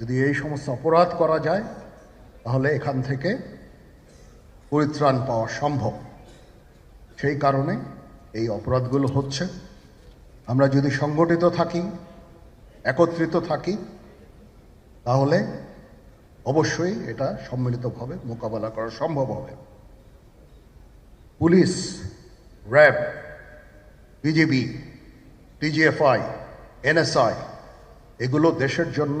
যদি এই সমস্ত অপরাধ করা যায়, তাহলে এখান থেকে পরিত্রাণ পাওয়া সম্ভব। সেই কারণে এই অপরাধগুলো হচ্ছে। আমরা যদি সংগঠিত থাকি, একত্রিত থাকি, তাহলে অবশ্যই এটা সম্মিলিতভাবে মোকাবেলা করা সম্ভব হবে। Police, RAB BJP DGFI, NSI, এগুলো দেশের জন্য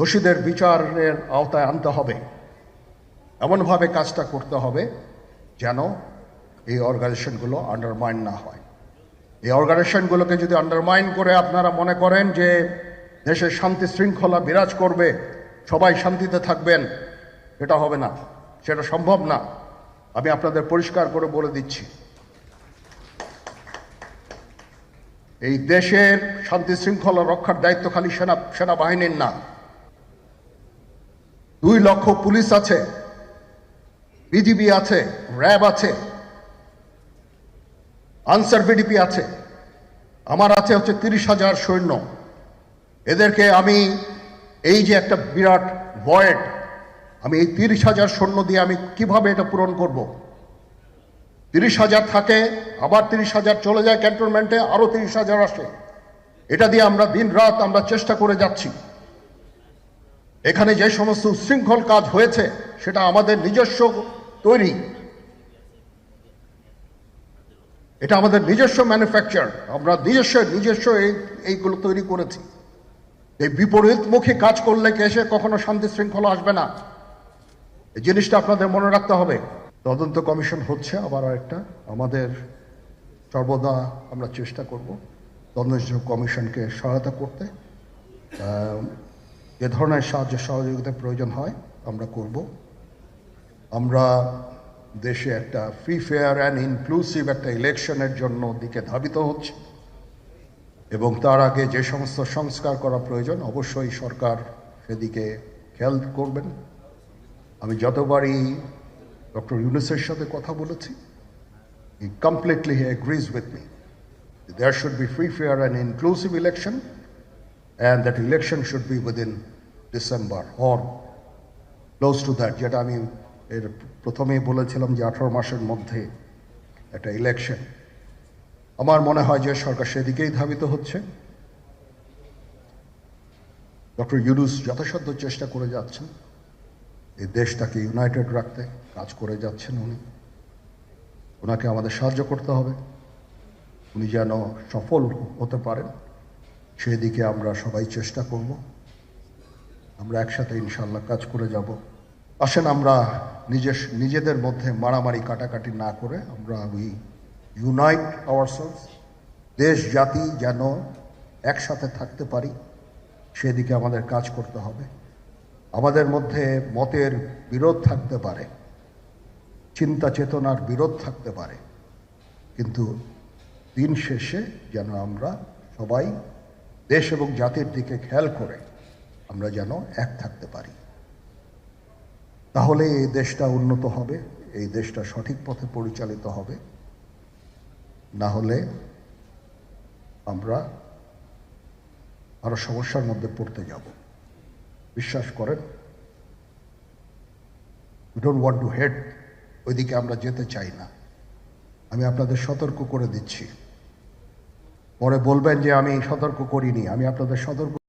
দোষীদের বিচারের আওতায় আনতে হবে। এমনভাবে কাজটা করতে হবে যেন এই অর্গানাইজেশনগুলো আন্ডারমাইন না হয়। এই অর্গানাইজেশনগুলোকে যদি আন্ডারমাইন করে আপনারা মনে করেন যে দেশের শান্তি শৃঙ্খলা বিরাজ করবে, সবাই শান্তিতে থাকবেন, এটা হবে না, সেটা সম্ভব না। আমি আপনাদের পরিষ্কার করে বলে দিচ্ছি। এই দেশের শান্তি শৃঙ্খলা রক্ষার দায়িত্ব খালি সেনা সেনাবাহিনীর না। দুই লক্ষ পুলিশ আছে, বিজিবি আছে, র্যাব আছে, আনসার বিডিপি আছে। আমার আছে হচ্ছে তিরিশ হাজার সৈন্য। এদেরকে আমি এই যে একটা বিরাট ভয়েড, আমি এই তিরিশ হাজার সৈন্য দিয়ে আমি কীভাবে এটা পূরণ করব? তিরিশ হাজার থাকে, আবার তিরিশ হাজার চলে যায় ক্যান্টনমেন্টে আরও তিরিশ হাজার আসে। এটা দিয়ে আমরা দিন রাত আমরা চেষ্টা করে যাচ্ছি। এখানে যে সমস্ত উশৃঙ্খল কাজ হয়েছে, সেটা আমাদের নিজস্ব তৈরি। এটা আমাদের নিজস্ব ম্যানুফ্যাকচার আমরা নিজস্ব নিজস্ব এই, এইগুলো তৈরি করেছি। এই বিপরীতমুখী কাজ করলে এসে কখনো শান্তি শৃঙ্খলা আসবে না? এই জিনিসটা আপনাদের মনে রাখতে হবে। তদন্ত কমিশন হচ্ছে আবার আরেকটা। আমাদের সর্বদা আমরা চেষ্টা করব তদন্ত কমিশনকে সহায়তা করতে। যে ধরনের সাহায্য সহযোগিতার প্রয়োজন হয় আমরা করব। আমরা দেশে একটা ফ্রি ফেয়ার অ্যান্ড ইনক্লুসিভ একটা ইলেকশনের জন্য দিকে ধাবিত হচ্ছে এবং তার আগে যে সমস্ত সংস্কার করা প্রয়োজন অবশ্যই সরকার সেদিকে খেয়াল করবেন। আমি যতবারই ডক্টর ইউনুসের সাথে কথা বলেছি he completely he agrees with me there should be free fair, and inclusive election, and that election should be within December or close to that. যেটা আমি এর প্রথমেই বলেছিলাম যে আঠারো মাসের মধ্যে একটা ইলেকশন আমার মনে হয় যে সরকার সেদিকেই ধাবিত হচ্ছে। ডক্টর ইউনুস যথাসাধ্য চেষ্টা করে যাচ্ছেন। এই দেশটাকে ইউনাইটেড রাখতে, কাজ করে যাচ্ছেন উনি। ওনাকে আমাদের সাহায্য করতে হবে। উনি যেন সফল হতে পারেন। সেদিকে আমরা সবাই চেষ্টা করব। আমরা একসাথে ইনশাল্লাহ কাজ করে যাব। আসেন আমরা নিজের, নিজেদের মধ্যে মারামারি কাটাকাটি না করে আমরা উই ইউনাইট আওয়ারসেলস দেশ, জাতি যেন একসাথে থাকতে পারি, সেদিকে আমাদের কাজ করতে হবে। আমাদের মধ্যে মতের বিরোধ থাকতে পারে, চিন্তা চেতনার বিরোধ থাকতে পারে। কিন্তু দিন শেষে যেন আমরা সবাই দেশ এবং জাতির দিকে খেয়াল করে আমরা যেন এক থাকতে পারি। তাহলে এই দেশটা উন্নত হবে, এই দেশটা সঠিক পথে পরিচালিত হবে। না হলে আমরা আরও সমস্যার মধ্যে পড়তে যাব। বিশ্বাস করেন we don't want to head ওইদিকে আমরা যেতে চাই না। আমি আপনাদের সতর্ক করে দিচ্ছি। পরে বলবেন যে আমি সতর্ক করিনি আমি আপনাদের সতর্ক